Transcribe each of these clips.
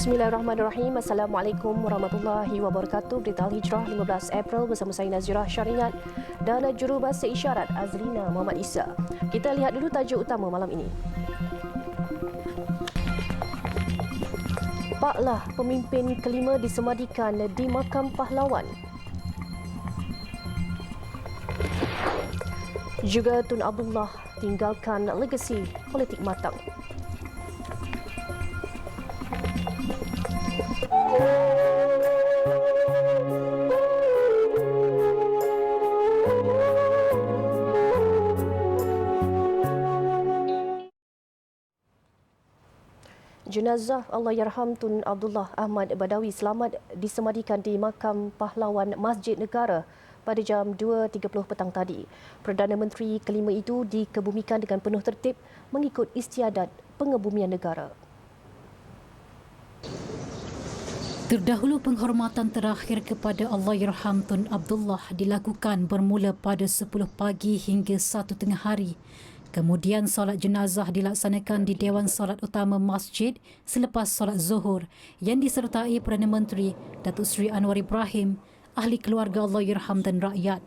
Bismillahirrahmanirrahim. Assalamualaikum warahmatullahi wabarakatuh. Berita Al-Hijrah 15 April bersama saya Nazirah Syariat dan jurubahasa isyarat Azrina Muhammad Isa. Kita lihat dulu tajuk utama malam ini. Paklah pemimpin kelima disemadikan di makam pahlawan. Juga Tun Abdullah tinggalkan legasi politik matang. Jenazah Allahyarham Tun Abdullah Ahmad Badawi selamat disemadikan di makam pahlawan Masjid Negara pada jam 2.30 petang tadi. Perdana Menteri kelima itu dikebumikan dengan penuh tertib mengikut istiadat pengebumian negara. Terdahulu penghormatan terakhir kepada Allahyarham Tun Abdullah dilakukan bermula pada 10 pagi hingga 1 tengah hari Kemudian solat jenazah dilaksanakan di Dewan Solat Utama Masjid selepas solat Zuhur yang disertai Perdana Menteri Datuk Seri Anwar Ibrahim, ahli keluarga Allah Yerham dan rakyat.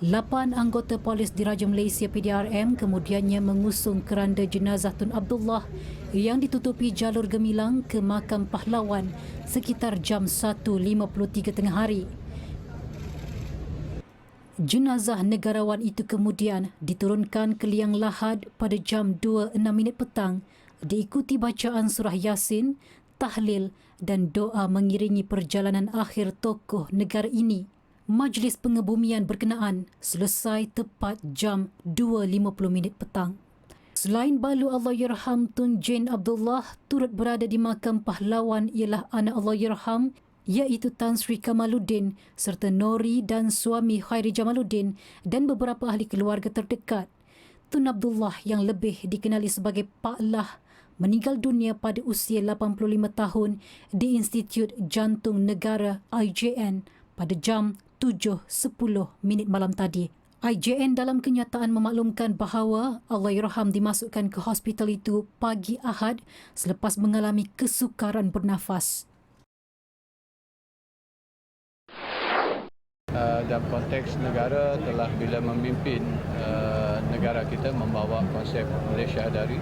Lapan anggota polis Diraja Malaysia PDRM kemudiannya mengusung keranda jenazah Tun Abdullah yang ditutupi jalur gemilang ke makam pahlawan sekitar jam 1.53 tengah hari. Jenazah negarawan itu kemudian diturunkan ke liang lahat pada jam 2.06 minit petang diikuti bacaan surah Yasin, tahlil dan doa mengiringi perjalanan akhir tokoh negara ini. Majlis pengebumian berkenaan selesai tepat jam 2.50 minit petang. Selain balu Allahyarham Tun Jane Abdullah turut berada di makam pahlawan ialah anak Allahyarham iaitu Tan Sri Kamaluddin serta Nori dan suami Khairi Jamaluddin dan beberapa ahli keluarga terdekat. Tun Abdullah yang lebih dikenali sebagai Pak Lah meninggal dunia pada usia 85 tahun di Institut Jantung Negara IJN pada jam 7.10 minit malam tadi. IJN dalam kenyataan memaklumkan bahawa Allahyarham dimasukkan ke hospital itu pagi Ahad selepas mengalami kesukaran bernafas. Uh, dalam konteks negara telah bila memimpin uh, negara kita membawa konsep Malaysia Hadari,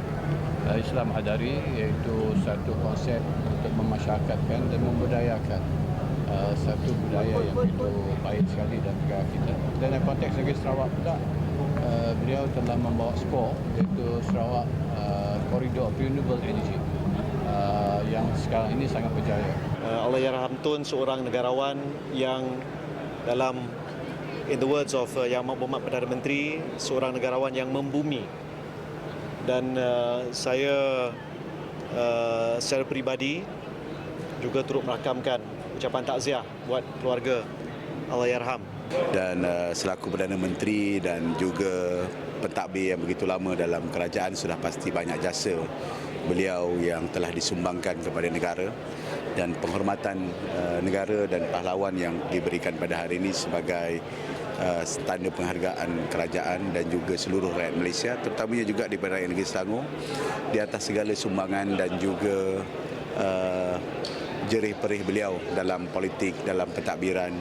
uh, Islam Hadari iaitu satu konsep untuk memasyarakatkan dan membudayakan uh, satu budaya yang begitu baik sekali dalam negara kita. Dan dalam konteks negeri Sarawak pula, uh, beliau telah membawa skor iaitu Sarawak Corridor Renewable Energy uh, yang sekarang ini sangat berjaya. Uh, Allahyarham Tun seorang negarawan yang dalam in the words of uh, Yang Amat Perdana Menteri seorang negarawan yang membumi. Dan uh, saya uh, secara peribadi juga turut merakamkan ucapan takziah buat keluarga Allahyarham dan uh, selaku Perdana Menteri dan juga pentadbir yang begitu lama dalam kerajaan sudah pasti banyak jasa beliau yang telah disumbangkan kepada negara dan penghormatan uh, negara dan pahlawan yang diberikan pada hari ini sebagai uh, tanda penghargaan kerajaan dan juga seluruh rakyat Malaysia terutamanya juga di rakyat negeri Selangor di atas segala sumbangan dan juga uh, jerih perih beliau dalam politik dalam pentadbiran.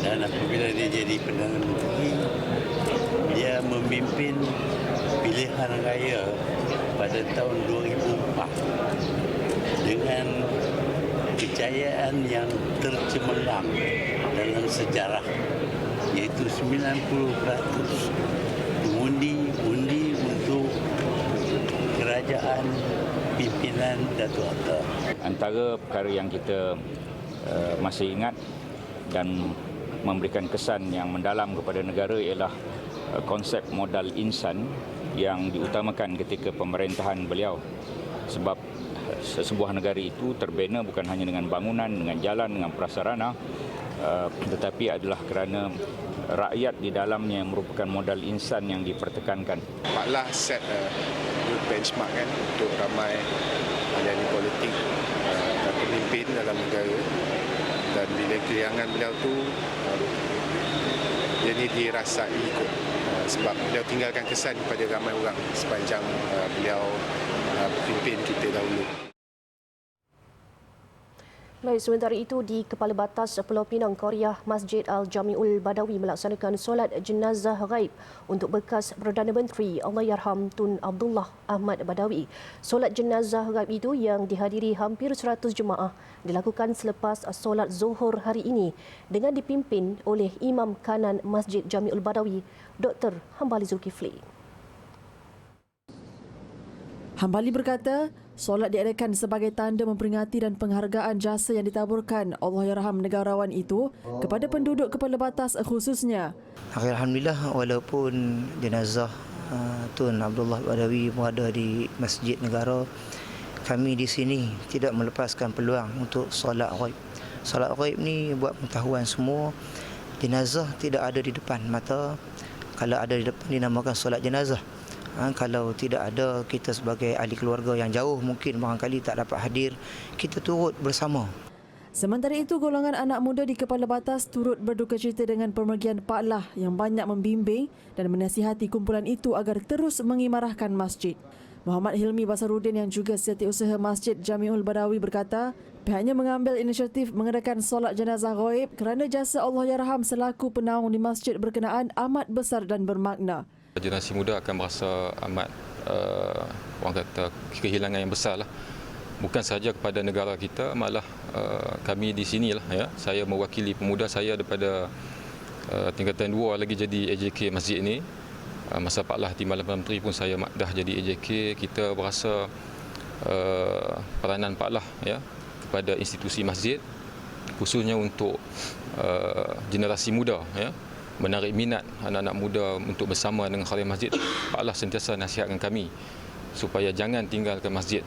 Dan apabila dia jadi Perdana Menteri dia memimpin pilihan raya pada tahun 2004 dengan kejayaan yang tercemerlang dalam sejarah iaitu 90% mengundi-undi untuk kerajaan pimpinan Datuk Atta. Antara perkara yang kita uh, masih ingat dan memberikan kesan yang mendalam kepada negara ialah uh, konsep modal insan yang diutamakan ketika pemerintahan beliau sebab sebuah negara itu terbina bukan hanya dengan bangunan, dengan jalan, dengan prasarana uh, tetapi adalah kerana rakyat di dalamnya yang merupakan modal insan yang dipertekankan. Paklah set a good benchmark kan untuk ramai ahli politik uh, dan pemimpin dalam negara dan bila kehilangan beliau tu uh, dia ni dirasai kot uh, sebab beliau tinggalkan kesan kepada ramai orang sepanjang uh, beliau uh, pimpin kita dahulu. Baik, sementara itu di Kepala Batas Pulau Pinang, Korea, Masjid Al-Jami'ul Badawi melaksanakan solat jenazah gaib untuk bekas Perdana Menteri Allahyarham Tun Abdullah Ahmad Badawi. Solat jenazah gaib itu yang dihadiri hampir 100 jemaah dilakukan selepas solat Zuhur hari ini dengan dipimpin oleh Imam Kanan Masjid Jami'ul Badawi, Dr. Hambali Zulkifli. Hambali berkata, solat diadakan sebagai tanda memperingati dan penghargaan jasa yang ditaburkan Allahyarham negarawan itu kepada penduduk kepala batas khususnya. Alhamdulillah walaupun jenazah uh, Tun Abdullah Badawi berada di Masjid Negara, kami di sini tidak melepaskan peluang untuk solat ghaib. Solat ghaib ni buat pengetahuan semua, jenazah tidak ada di depan mata. Kalau ada di depan dinamakan solat jenazah. Ha, kalau tidak ada kita sebagai ahli keluarga yang jauh mungkin barangkali tak dapat hadir, kita turut bersama Sementara itu, golongan anak muda di Kepala Batas turut berduka cita dengan pemergian Pak Lah yang banyak membimbing dan menasihati kumpulan itu agar terus mengimarahkan masjid. Muhammad Hilmi Basarudin yang juga setiausaha Masjid Jamiul Badawi berkata, pihaknya mengambil inisiatif mengadakan solat jenazah gaib kerana jasa Allahyarham selaku penaung di masjid berkenaan amat besar dan bermakna. Generasi muda akan merasa amat uh, orang kata kehilangan yang besar lah. Bukan sahaja kepada negara kita, malah uh, kami di sini lah ya. Saya mewakili pemuda saya daripada uh, tingkatan dua lagi jadi AJK masjid ini. Uh, masa Pak Lah di Malam Menteri pun saya dah jadi AJK. Kita berasa uh, peranan Pak Lah ya kepada institusi masjid khususnya untuk uh, generasi muda ya menarik minat anak-anak muda untuk bersama dengan khaliah masjid Pak Allah sentiasa nasihatkan kami supaya jangan tinggalkan masjid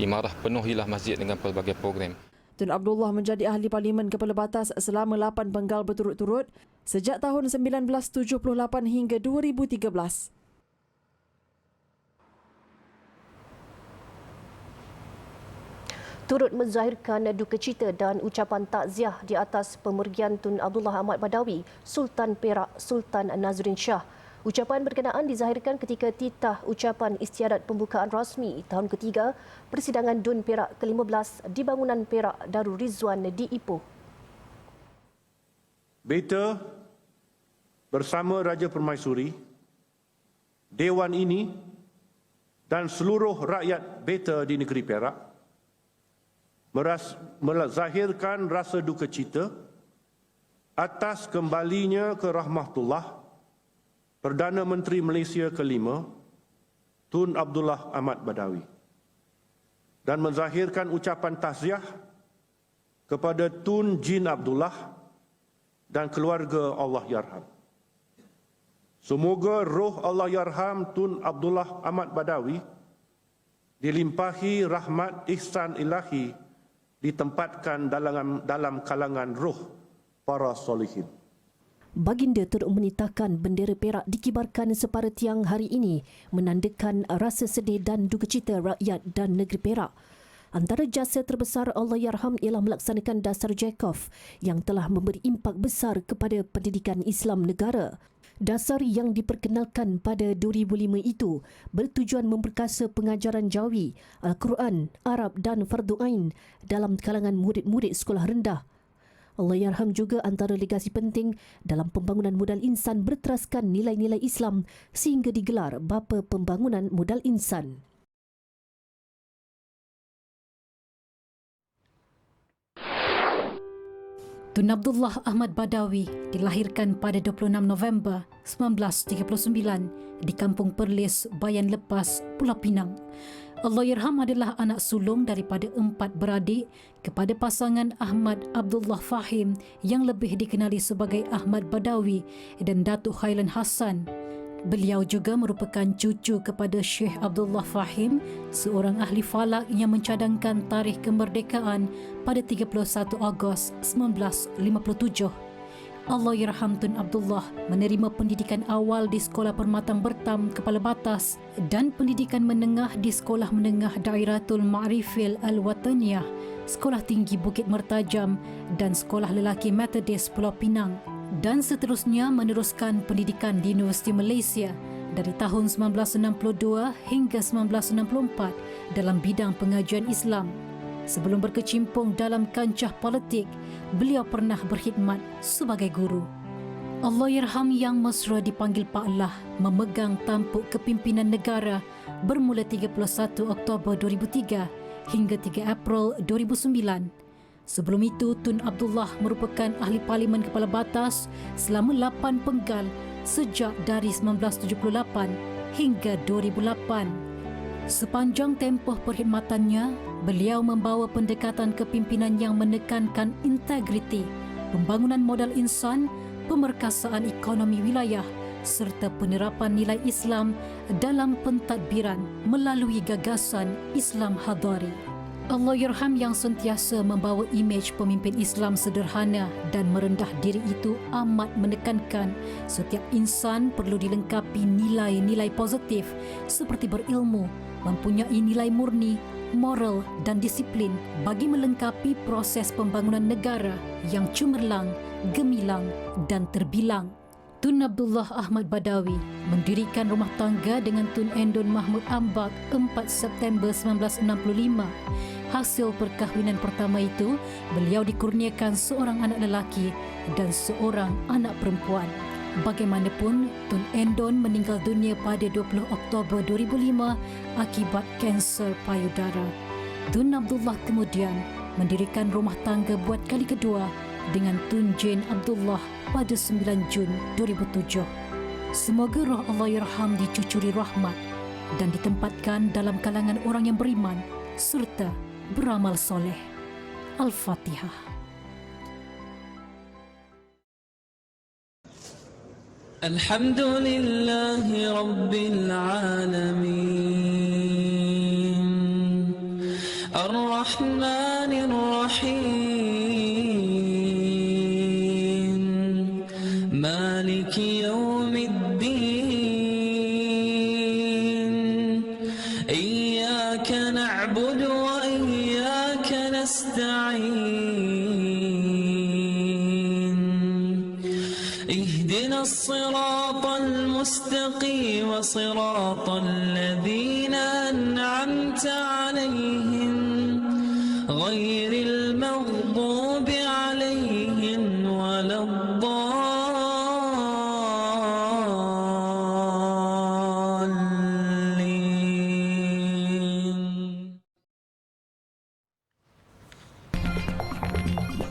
imarah penuhilah masjid dengan pelbagai program Tun Abdullah menjadi ahli parlimen kepala batas selama 8 penggal berturut-turut sejak tahun 1978 hingga 2013. Turut menzahirkan duka cita dan ucapan takziah di atas pemergian Tun Abdullah Ahmad Badawi, Sultan Perak Sultan Nazrin Shah. Ucapan berkenaan dizahirkan ketika titah ucapan istiadat pembukaan rasmi tahun ketiga persidangan Dun Perak ke-15 di bangunan Perak Darul Rizwan di Ipoh. Beta bersama Raja Permaisuri, Dewan ini dan seluruh rakyat Beta di negeri Perak meras, menzahirkan rasa duka cita atas kembalinya ke rahmatullah Perdana Menteri Malaysia kelima Tun Abdullah Ahmad Badawi dan menzahirkan ucapan takziah kepada Tun Jin Abdullah dan keluarga Allah Yarham. Semoga roh Allah Yarham Tun Abdullah Ahmad Badawi dilimpahi rahmat ihsan ilahi ditempatkan dalam dalam kalangan roh para solihin. Baginda turut menitahkan bendera Perak dikibarkan separa tiang hari ini menandakan rasa sedih dan duka cita rakyat dan negeri Perak. Antara jasa terbesar Allahyarham ialah melaksanakan dasar Jacob yang telah memberi impak besar kepada pendidikan Islam negara. Dasar yang diperkenalkan pada 2005 itu bertujuan memperkasa pengajaran Jawi, Al-Quran, Arab dan Fardu Ain dalam kalangan murid-murid sekolah rendah. Allahyarham juga antara legasi penting dalam pembangunan modal insan berteraskan nilai-nilai Islam sehingga digelar Bapa Pembangunan Modal Insan. Tun Abdullah Ahmad Badawi dilahirkan pada 26 November 1939 di Kampung Perlis, Bayan Lepas, Pulau Pinang. Allahyarham adalah anak sulung daripada empat beradik kepada pasangan Ahmad Abdullah Fahim yang lebih dikenali sebagai Ahmad Badawi dan Datuk Khailan Hassan. Beliau juga merupakan cucu kepada Syekh Abdullah Fahim, seorang ahli falak yang mencadangkan tarikh kemerdekaan pada 31 Ogos 1957. Allahyarham Tun Abdullah menerima pendidikan awal di Sekolah Permatang Bertam Kepala Batas dan pendidikan menengah di Sekolah Menengah Dairatul Ma'rifil Al-Wataniyah, Sekolah Tinggi Bukit Mertajam dan Sekolah Lelaki Methodist Pulau Pinang dan seterusnya meneruskan pendidikan di Universiti Malaysia dari tahun 1962 hingga 1964 dalam bidang pengajian Islam. Sebelum berkecimpung dalam kancah politik, beliau pernah berkhidmat sebagai guru. Allahyarham yang mesra dipanggil Pak Lah memegang tampuk kepimpinan negara bermula 31 Oktober 2003 hingga 3 April 2009. Sebelum itu, Tun Abdullah merupakan ahli parlimen kepala batas selama 8 penggal sejak dari 1978 hingga 2008. Sepanjang tempoh perkhidmatannya, beliau membawa pendekatan kepimpinan yang menekankan integriti, pembangunan modal insan, pemerkasaan ekonomi wilayah serta penerapan nilai Islam dalam pentadbiran melalui gagasan Islam Hadari. Allahyarham yang sentiasa membawa imej pemimpin Islam sederhana dan merendah diri itu amat menekankan setiap insan perlu dilengkapi nilai-nilai positif seperti berilmu, mempunyai nilai murni, moral dan disiplin bagi melengkapi proses pembangunan negara yang cemerlang, gemilang dan terbilang. Tun Abdullah Ahmad Badawi mendirikan rumah tangga dengan Tun Endon Mahmud Ambak 4 September 1965. Hasil perkahwinan pertama itu, beliau dikurniakan seorang anak lelaki dan seorang anak perempuan. Bagaimanapun, Tun Endon meninggal dunia pada 20 Oktober 2005 akibat kanser payudara. Tun Abdullah kemudian mendirikan rumah tangga buat kali kedua dengan Tun Jane Abdullah pada 9 Jun 2007. Semoga roh Allahyarham dicucuri rahmat dan ditempatkan dalam kalangan orang yang beriman serta beramal soleh. Al-Fatihah. الحمد لله رب العالمين الرحمن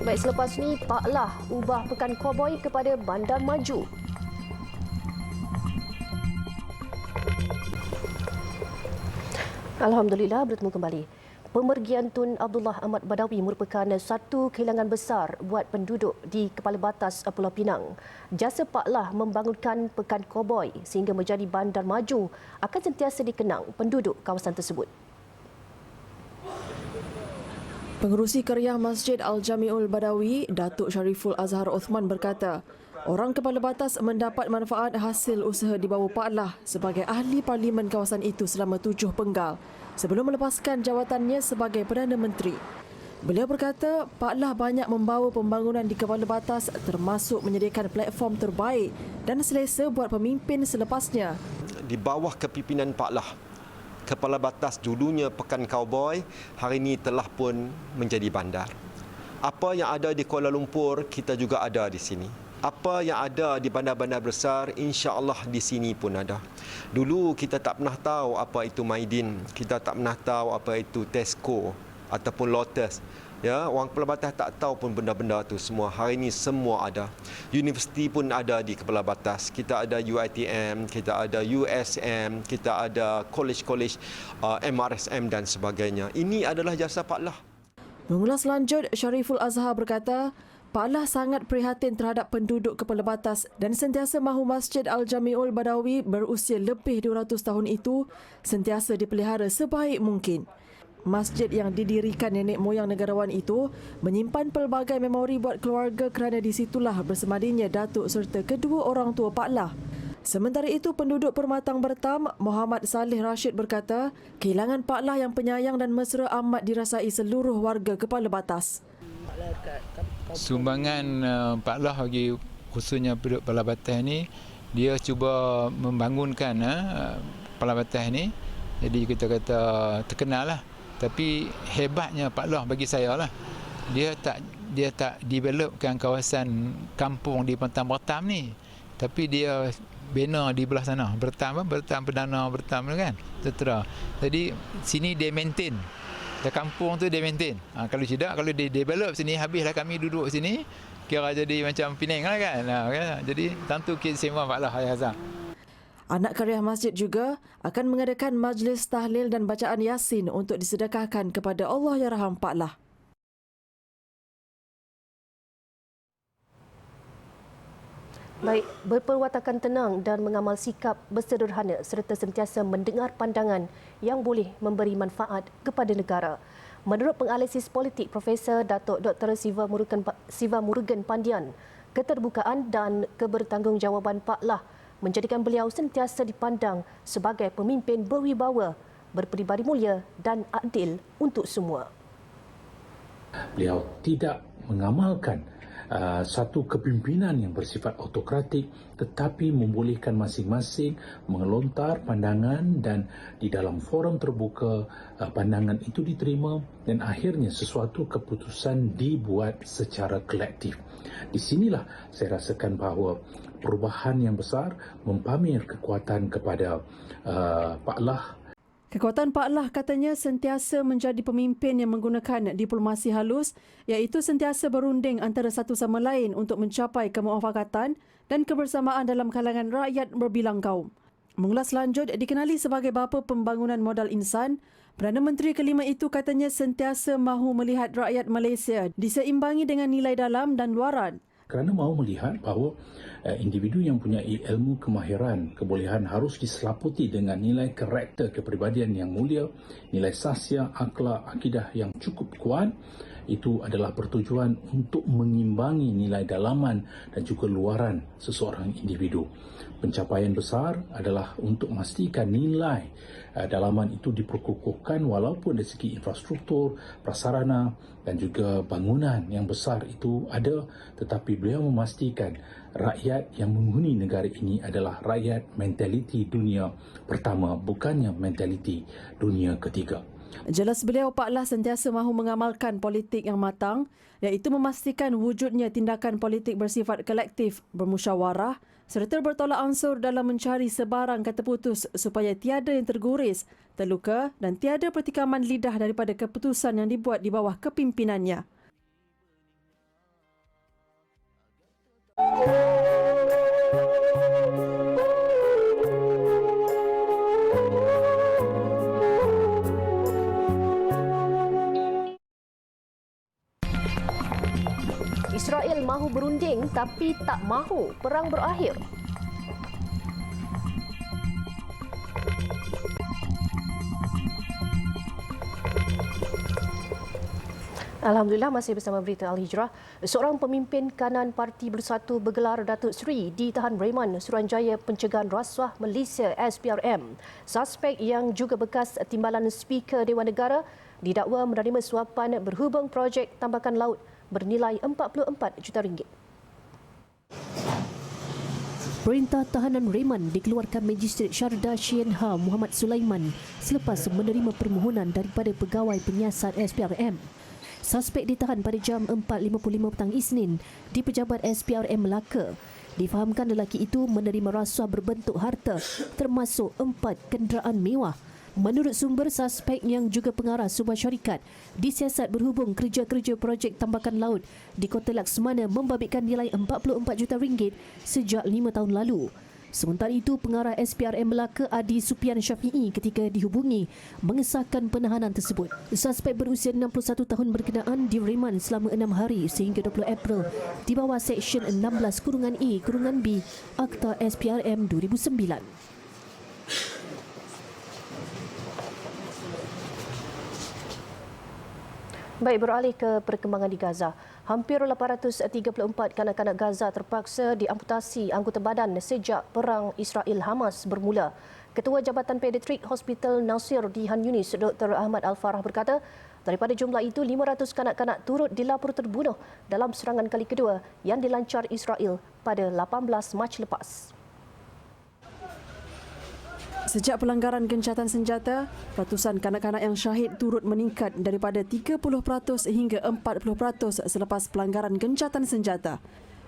Baik, selepas ni Pak Lah ubah Pekan Koboi kepada Bandar Maju. Alhamdulillah bertemu kembali. Pemergian Tun Abdullah Ahmad Badawi merupakan satu kehilangan besar buat penduduk di kepala batas Pulau Pinang. Jasa Pak Lah membangunkan Pekan Koboi sehingga menjadi bandar maju akan sentiasa dikenang penduduk kawasan tersebut. Pengerusi Keriah Masjid Al-Jami'ul Badawi, Datuk Syariful Azhar Osman berkata, orang kepala batas mendapat manfaat hasil usaha di bawah Pak Lah sebagai ahli parlimen kawasan itu selama tujuh penggal sebelum melepaskan jawatannya sebagai Perdana Menteri. Beliau berkata, Pak Lah banyak membawa pembangunan di kepala batas termasuk menyediakan platform terbaik dan selesa buat pemimpin selepasnya. Di bawah kepimpinan Pak Lah, kepala batas dulunya Pekan Cowboy, hari ini telah pun menjadi bandar. Apa yang ada di Kuala Lumpur, kita juga ada di sini. Apa yang ada di bandar-bandar besar, insya-Allah di sini pun ada. Dulu kita tak pernah tahu apa itu Maidin, kita tak pernah tahu apa itu Tesco ataupun Lotus. Ya, kepala batas tak tahu pun benda-benda tu semua. Hari ini semua ada. Universiti pun ada di kepala batas. Kita ada UiTM, kita ada USM, kita ada college-college uh, MRSM dan sebagainya. Ini adalah jasa Pak Lah. Mengulas lanjut, Syariful Azhar berkata, Pak Lah sangat prihatin terhadap penduduk kepala batas dan sentiasa mahu Masjid Al-Jami'ul Badawi berusia lebih 200 tahun itu sentiasa dipelihara sebaik mungkin. Masjid yang didirikan nenek moyang negarawan itu menyimpan pelbagai memori buat keluarga kerana di situlah bersemadinya Datuk serta kedua orang tua Pak Lah. Sementara itu, penduduk Permatang Bertam, Muhammad Saleh Rashid berkata, kehilangan Pak Lah yang penyayang dan mesra amat dirasai seluruh warga kepala batas. Sumbangan uh, Pak Lah bagi khususnya penduduk Kepala Batas ni, dia cuba membangunkan uh, Kepala Batas ni. Jadi kita kata terkenal lah Tapi hebatnya Pak Loh bagi saya lah. Dia tak dia tak developkan kawasan kampung di Pentam-Bertam ni. Tapi dia bina di belah sana. Bertam apa? Bertam Perdana, Bertam kan. Tertera. Jadi sini dia maintain. Di kampung tu dia maintain. Ha, kalau tidak, kalau dia develop sini, habislah kami duduk sini. Kira jadi macam Penang lah kan. Ha, kan? Jadi tentu kita semua Pak Lah Ayah Hazam. Anak karya masjid juga akan mengadakan majlis tahlil dan bacaan Yasin untuk disedekahkan kepada Allah Yarham Pak Lah. Baik, berperwatakan tenang dan mengamal sikap bersederhana serta sentiasa mendengar pandangan yang boleh memberi manfaat kepada negara. Menurut penganalisis politik Profesor Datuk Dr. Siva Murugan, Siva Murugan Pandian, keterbukaan dan kebertanggungjawaban Pak Lah menjadikan beliau sentiasa dipandang sebagai pemimpin berwibawa, berperibadi mulia dan adil untuk semua. Beliau tidak mengamalkan uh, satu kepimpinan yang bersifat autokratik tetapi membolehkan masing-masing mengelontar pandangan dan di dalam forum terbuka uh, pandangan itu diterima dan akhirnya sesuatu keputusan dibuat secara kolektif. Di sinilah saya rasakan bahawa perubahan yang besar mempamir kekuatan kepada uh, Pak Lah Kekuatan Pak Lah katanya sentiasa menjadi pemimpin yang menggunakan diplomasi halus iaitu sentiasa berunding antara satu sama lain untuk mencapai kemuafakatan dan kebersamaan dalam kalangan rakyat berbilang kaum. Mengulas lanjut dikenali sebagai bapa pembangunan modal insan, Perdana Menteri kelima itu katanya sentiasa mahu melihat rakyat Malaysia diseimbangi dengan nilai dalam dan luaran kerana mahu melihat bahawa uh, individu yang punya ilmu kemahiran, kebolehan harus diselaputi dengan nilai karakter kepribadian yang mulia, nilai sasya, akhlak, akidah yang cukup kuat, itu adalah bertujuan untuk mengimbangi nilai dalaman dan juga luaran seseorang individu. Pencapaian besar adalah untuk memastikan nilai uh, dalaman itu diperkukuhkan walaupun dari segi infrastruktur, prasarana dan juga bangunan yang besar itu ada tetapi beliau memastikan rakyat yang menghuni negara ini adalah rakyat mentaliti dunia pertama bukannya mentaliti dunia ketiga. Jelas beliau Pak Lah sentiasa mahu mengamalkan politik yang matang iaitu memastikan wujudnya tindakan politik bersifat kolektif, bermusyawarah serta bertolak ansur dalam mencari sebarang kata putus supaya tiada yang terguris, terluka dan tiada pertikaman lidah daripada keputusan yang dibuat di bawah kepimpinannya. Israel mahu berunding tapi tak mahu perang berakhir. Alhamdulillah masih bersama berita Al-Hijrah. Seorang pemimpin kanan Parti Bersatu bergelar Datuk Seri ditahan Breman Suruhanjaya Pencegahan Rasuah Malaysia SPRM. Suspek yang juga bekas timbalan Speaker Dewan Negara didakwa menerima suapan berhubung projek tambakan laut bernilai 44 juta ringgit. Perintah tahanan Raymond dikeluarkan Magistrate Syarda Syienha Muhammad Sulaiman selepas menerima permohonan daripada pegawai penyiasat SPRM. Suspek ditahan pada jam 4.55 petang Isnin di pejabat SPRM Melaka. Difahamkan lelaki itu menerima rasuah berbentuk harta termasuk empat kenderaan mewah. Menurut sumber suspek yang juga pengarah sebuah syarikat, disiasat berhubung kerja-kerja projek tambakan laut di Kota Laksmana membabitkan nilai 44 juta ringgit sejak lima tahun lalu. Sementara itu, pengarah SPRM Melaka Adi Supian Syafi'i ketika dihubungi mengesahkan penahanan tersebut. Suspek berusia 61 tahun berkenaan direman selama 6 hari sehingga 20 April di bawah Seksyen 16 Kurungan A Kurungan B Akta SPRM 2009. Baik beralih ke perkembangan di Gaza. Hampir 834 kanak-kanak Gaza terpaksa diamputasi anggota badan sejak perang Israel Hamas bermula. Ketua Jabatan Pediatrik Hospital Nasir di Han Yunis, Dr. Ahmad Al-Farah berkata, daripada jumlah itu 500 kanak-kanak turut dilapor terbunuh dalam serangan kali kedua yang dilancar Israel pada 18 Mac lepas. Sejak pelanggaran gencatan senjata, ratusan kanak-kanak yang syahid turut meningkat daripada 30% hingga 40% selepas pelanggaran gencatan senjata.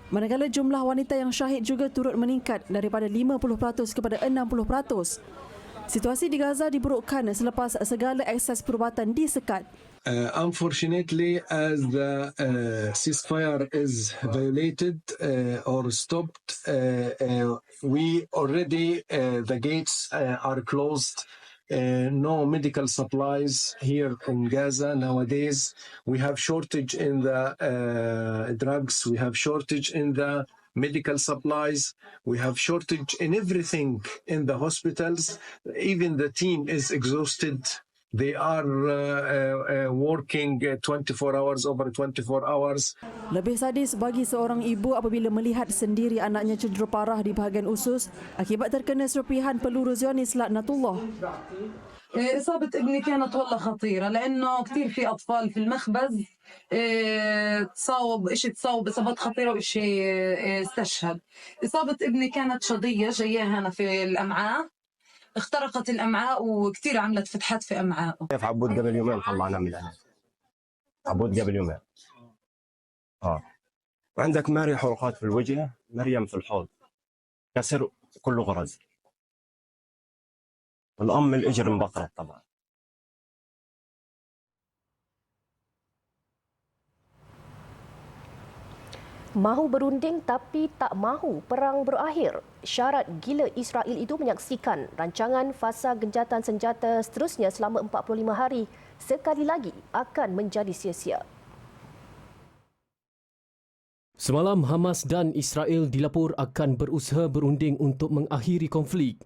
Manakala jumlah wanita yang syahid juga turut meningkat daripada 50% kepada 60%. Situasi di Gaza diburukkan selepas segala akses perubatan disekat. Uh, unfortunately, as the uh, ceasefire is violated uh, or stopped, uh, uh, we already uh, the gates uh, are closed. Uh, no medical supplies here in Gaza nowadays. We have shortage in the uh, drugs. We have shortage in the medical supplies. We have shortage in everything in the hospitals. Even the team is exhausted. They are uh, uh, uh, working uh, 24 hours over 24 hours. Lebih sadis bagi seorang ibu apabila melihat sendiri anaknya cedera parah di bahagian usus akibat terkena serpihan peluru Zionis laknatullah. إصابة إبني كانت والله خطيرة لأنه كثير في أطفال في المخبز إيه، تصاوب إشي تصاوب إصابات خطيرة وإشي إيه، استشهد. إصابة إبني كانت شظية جاية هنا في الأمعاء اخترقت الأمعاء وكثير عملت فتحات في أمعائه. كيف عبود قبل يومين؟ طلعنا من العنب عبود قبل يومين. آه. وعندك ماري حروقات في الوجه مريم في الحوض. كسر كله غرز. والام الاجر انبطرت طبعا Mahu berunding tapi tak mahu perang berakhir. Syarat gila Israel itu menyaksikan rancangan fasa gencatan senjata seterusnya selama 45 hari sekali lagi akan menjadi sia-sia. Semalam Hamas dan Israel dilapor akan berusaha berunding untuk mengakhiri konflik.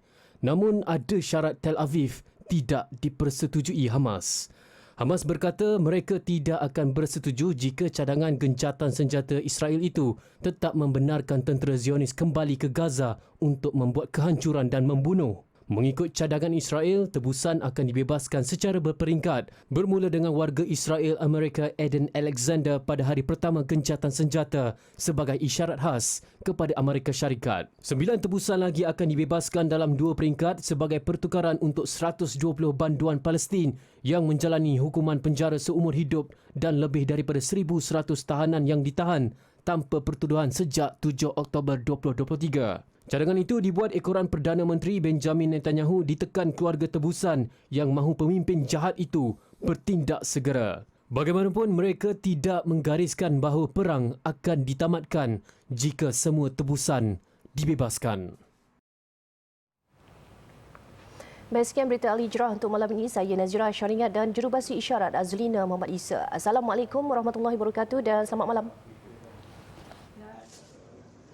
Namun ada syarat Tel Aviv tidak dipersetujui Hamas. Hamas berkata mereka tidak akan bersetuju jika cadangan gencatan senjata Israel itu tetap membenarkan tentera Zionis kembali ke Gaza untuk membuat kehancuran dan membunuh. Mengikut cadangan Israel, tebusan akan dibebaskan secara berperingkat bermula dengan warga Israel Amerika Eden Alexander pada hari pertama gencatan senjata sebagai isyarat khas kepada Amerika Syarikat. Sembilan tebusan lagi akan dibebaskan dalam dua peringkat sebagai pertukaran untuk 120 banduan Palestin yang menjalani hukuman penjara seumur hidup dan lebih daripada 1,100 tahanan yang ditahan tanpa pertuduhan sejak 7 Oktober 2023. Cadangan itu dibuat ekoran Perdana Menteri Benjamin Netanyahu ditekan keluarga tebusan yang mahu pemimpin jahat itu bertindak segera. Bagaimanapun mereka tidak menggariskan bahawa perang akan ditamatkan jika semua tebusan dibebaskan. Baik, sekian berita Ali Jirah untuk malam ini. Saya Nazira Syaringat dan jurubasi isyarat Azlina Muhammad Isa. Assalamualaikum warahmatullahi wabarakatuh dan selamat malam.